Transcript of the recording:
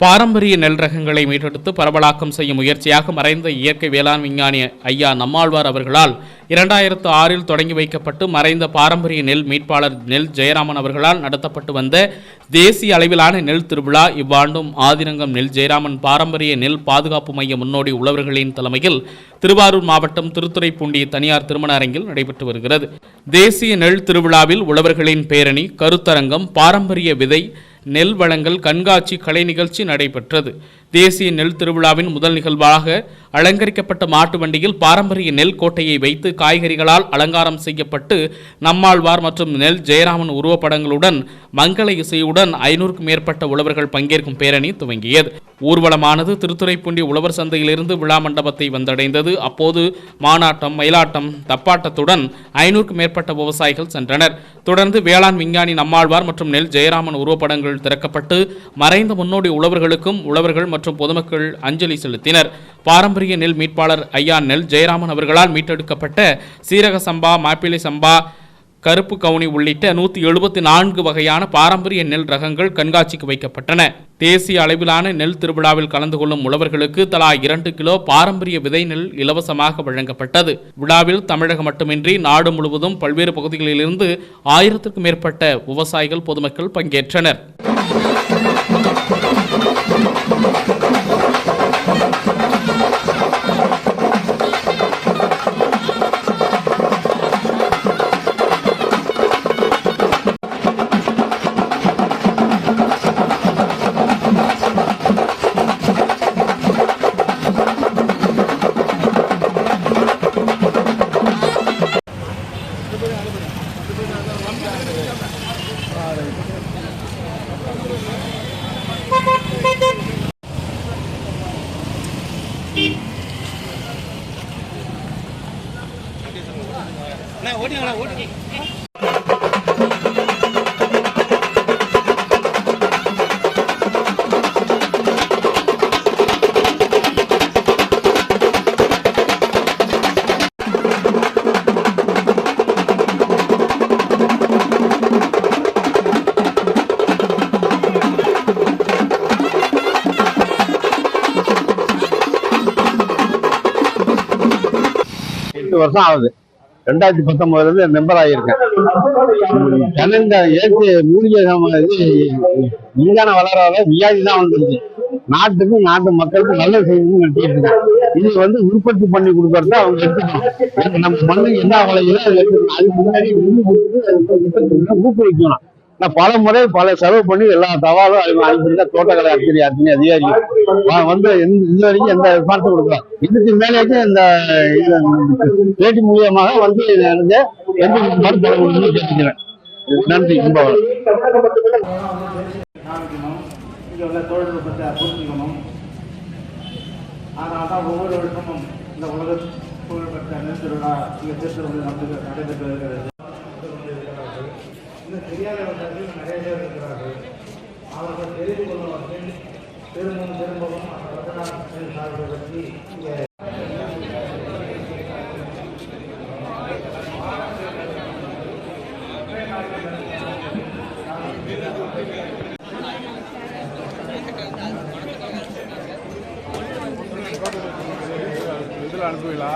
பாரம்பரிய நெல் ரகங்களை மீட்டெடுத்து பரவலாக்கம் செய்யும் முயற்சியாக மறைந்த இயற்கை வேளாண் விஞ்ஞானி ஐயா நம்மாழ்வார் அவர்களால் இரண்டாயிரத்து ஆறில் தொடங்கி வைக்கப்பட்டு மறைந்த பாரம்பரிய நெல் மீட்பாளர் நெல் ஜெயராமன் அவர்களால் நடத்தப்பட்டு வந்த தேசிய அளவிலான நெல் திருவிழா இவ்வாண்டும் ஆதிரங்கம் நெல் ஜெயராமன் பாரம்பரிய நெல் பாதுகாப்பு மைய முன்னோடி உழவர்களின் தலைமையில் திருவாரூர் மாவட்டம் திருத்துறைப்பூண்டி தனியார் திருமண அரங்கில் நடைபெற்று வருகிறது. தேசிய நெல் திருவிழாவில் உழவர்களின் பேரணி கருத்தரங்கம் பாரம்பரிய விதை நெல் வளங்கள் கண்காட்சி கலை நிகழ்ச்சி நடைபெற்றது. தேசிய நெல் திருவிழாவின் முதல் நிகழ்வாக அலங்கரிக்கப்பட்ட மாட்டு வண்டியில் பாரம்பரிய நெல் கோட்டையை வைத்து காய்கறிகளால் அலங்காரம் செய்யப்பட்டு நம்மாழ்வார் மற்றும் நெல் ஜெயராமன் உருவப்படங்களுடன் மங்கள இசையுடன் ஐநூறுக்கும் மேற்பட்ட உழவர்கள் பங்கேற்கும் பேரணி துவங்கியது. ஊர்வலமானது திருத்துறைப்பூண்டி உழவர் சந்தையிலிருந்து விழா மண்டபத்தை வந்தடைந்தது. அப்போது மானாட்டம் மயிலாட்டம் தப்பாட்டத்துடன் ஐநூறுக்கும் மேற்பட்ட விவசாயிகள் சென்றனர். தொடர்ந்து வேளாண் விஞ்ஞானி நம்மாழ்வார் மற்றும் நெல் ஜெயராமன் உருவப்படங்கள் திறக்கப்பட்டு மறைந்த முன்னோடி உழவர்களுக்கும் உழவர்கள் மற்றும் பொதுமக்கள் அஞ்சலி செலுத்தினர். பாரம்பரிய நெல் மீட்பாளர் ஐயா நெல் ஜெயராமன் அவர்களால் மீட்டெடுக்கப்பட்ட சீரக சம்பா மாப்பிள்ளை சம்பா கருப்பு கவுனி உள்ளிட்ட நூற்றி எழுபத்தி நான்கு வகையான பாரம்பரிய நெல் ரகங்கள் கண்காட்சிக்கு வைக்கப்பட்டன. தேசிய அளவிலான நெல் திருவிழாவில் கலந்து கொள்ளும் உழவர்களுக்கு தலா இரண்டு கிலோ பாரம்பரிய விதை நெல் இலவசமாக வழங்கப்பட்டது. விழாவில் தமிழகம் மட்டுமின்றி நாடு முழுவதும் பல்வேறு பகுதிகளிலிருந்து ஆயிரத்திற்கும் மேற்பட்ட விவசாயிகள் பொதுமக்கள் பங்கேற்றனர். ஓட்டிங்களா ஓட்டி எட்டு வருஷம் ஆகுது ரெண்டாயிரத்தி பத்தொன்பதுல இருந்து மெம்பர் ஆகியிருக்கேன் தென்னங்க ஏற்று மூலிகை விஞ்ஞானம் வளர விஞ்ஞான வியாதி தான் வந்துருச்சு நாட்டுக்கு நாட்டு மக்களுக்கு நல்ல செய்யணும்னு நினைச்சிட்டு இருக்கேன் இது வந்து உற்பத்தி பண்ணி கொடுக்கறது அவங்க எடுத்துக்கணும் நம்ம மண்ணுக்கு என்ன விளையுதோ அதை எடுத்துக்கணும் அதுக்கு முன்னாடி கொடுத்து ஊக்குவிக்கணும் நான் பல முறை பல செலவு பண்ணி எல்லா தவாலும் அனுப்பியிருக்கேன் தோட்டக்கலை அத்திரி அத்தனை அதிகாரி. வ- வந்து இந்த- இது வரைக்கும் எந்த ரெஸ்பான்ஸும் கொடுக்கல. இதுக்கு மேலேயும் இந்த பேட்டி மூலியமாக வந்து எனக்கு எந்த மறுத்தளவு கேட்டுக்கிறேன். நன்றி ரொம்ப காமிக்கணும் இங்கே உள்ள தொழில்நுட்பத்தை புரிஞ்சுக்கணும் அதனால தான் ஒவ்வொரு வருஷமும் இந்த உலக புகழ்பெற்ற நெல் திருவிழா இங்கே திருத்தூரில் நடைபெற்று வருகிறது. இன்னும் தெரியாதவர்கள் நிறைய பேர் இருக்கிறார்கள். அவர்கள் தெரிந்து கொள்வதற்கு திரும்பவும் திரும்பவும் அந்த பதினாறு சார்பை பற்றி இங்கே இதில் அனுப்புவீங்களா?